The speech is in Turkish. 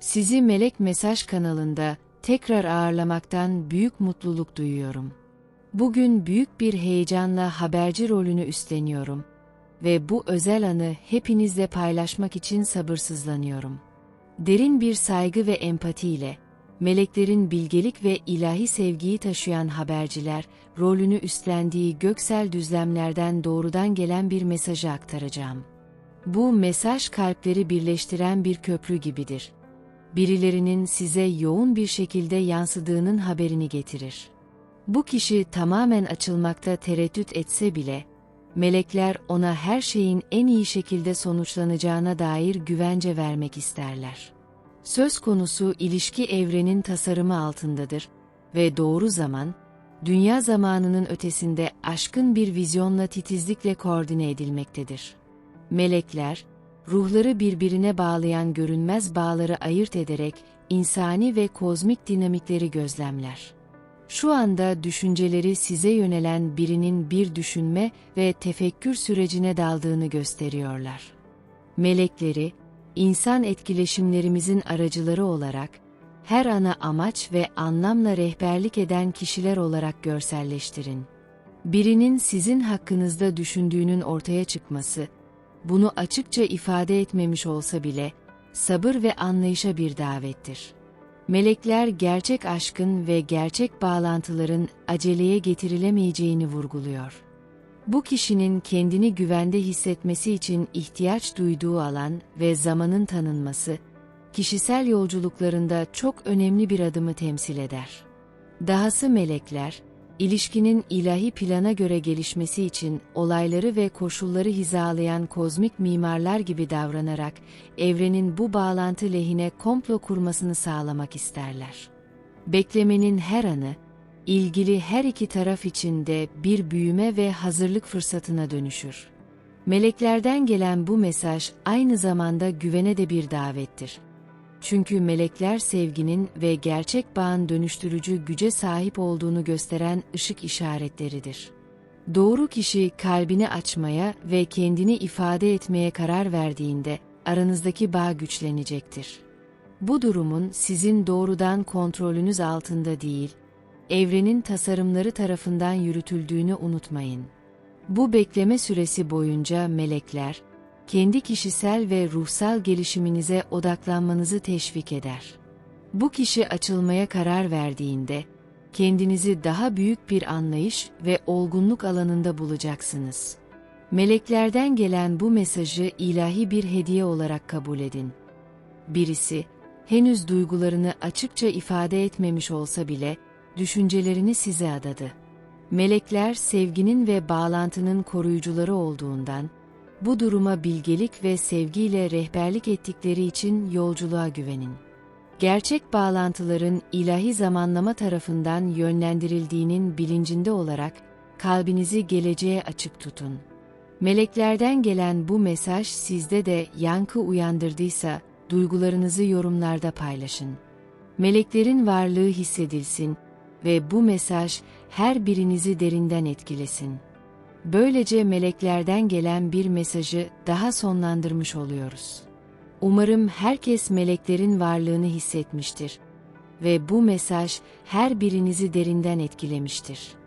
Sizi Melek Mesaj kanalında tekrar ağırlamaktan büyük mutluluk duyuyorum. Bugün büyük bir heyecanla haberci rolünü üstleniyorum ve bu özel anı hepinizle paylaşmak için sabırsızlanıyorum. Derin bir saygı ve empatiyle, meleklerin bilgelik ve ilahi sevgiyi taşıyan haberciler, rolünü üstlendiği göksel düzlemlerden doğrudan gelen bir mesajı aktaracağım. Bu mesaj kalpleri birleştiren bir köprü gibidir. Birilerinin size yoğun bir şekilde yansıdığının haberini getirir. Bu kişi tamamen açılmakta tereddüt etse bile, melekler ona her şeyin en iyi şekilde sonuçlanacağına dair güvence vermek isterler. Söz konusu ilişki evrenin tasarımı altındadır ve doğru zaman, dünya zamanının ötesinde aşkın bir vizyonla titizlikle koordine edilmektedir. Melekler, ruhları birbirine bağlayan görünmez bağları ayırt ederek insani ve kozmik dinamikleri gözlemler. Şu anda düşünceleri size yönelen birinin bir düşünme ve tefekkür sürecine daldığını gösteriyorlar. Melekleri, insan etkileşimlerimizin aracıları olarak, her ana amaç ve anlamla rehberlik eden kişiler olarak görselleştirin. Birinin sizin hakkınızda düşündüğünün ortaya çıkması, bunu açıkça ifade etmemiş olsa bile, sabır ve anlayışa bir davettir. Melekler gerçek aşkın ve gerçek bağlantıların aceleye getirilemeyeceğini vurguluyor. Bu kişinin kendini güvende hissetmesi için ihtiyaç duyduğu alan ve zamanın tanınması, kişisel yolculuklarında çok önemli bir adımı temsil eder. Dahası melekler, ilişkinin ilahi plana göre gelişmesi için olayları ve koşulları hizalayan kozmik mimarlar gibi davranarak evrenin bu bağlantı lehine komplo kurmasını sağlamak isterler. Beklemenin her anı, ilgili her iki taraf için de bir büyüme ve hazırlık fırsatına dönüşür. Meleklerden gelen bu mesaj aynı zamanda güvene de bir davettir. Çünkü melekler sevginin ve gerçek bağın dönüştürücü güce sahip olduğunu gösteren ışık işaretleridir. Doğru kişi kalbini açmaya ve kendini ifade etmeye karar verdiğinde aranızdaki bağ güçlenecektir. Bu durumun sizin doğrudan kontrolünüz altında değil, evrenin tasarımları tarafından yürütüldüğünü unutmayın. Bu bekleme süresi boyunca melekler, kendi kişisel ve ruhsal gelişiminize odaklanmanızı teşvik eder. Bu kişi açılmaya karar verdiğinde, kendinizi daha büyük bir anlayış ve olgunluk alanında bulacaksınız. Meleklerden gelen bu mesajı ilahi bir hediye olarak kabul edin. Birisi, henüz duygularını açıkça ifade etmemiş olsa bile, düşüncelerini size adadı. Melekler sevginin ve bağlantının koruyucuları olduğundan, bu duruma bilgelik ve sevgiyle rehberlik ettikleri için yolculuğa güvenin. Gerçek bağlantıların ilahi zamanlama tarafından yönlendirildiğinin bilincinde olarak kalbinizi geleceğe açık tutun. Meleklerden gelen bu mesaj sizde de yankı uyandırdıysa duygularınızı yorumlarda paylaşın. Meleklerin varlığı hissedilsin ve bu mesaj her birinizi derinden etkilesin. Böylece meleklerden gelen bir mesajı daha sonlandırmış oluyoruz. Umarım herkes meleklerin varlığını hissetmiştir ve bu mesaj her birinizi derinden etkilemiştir.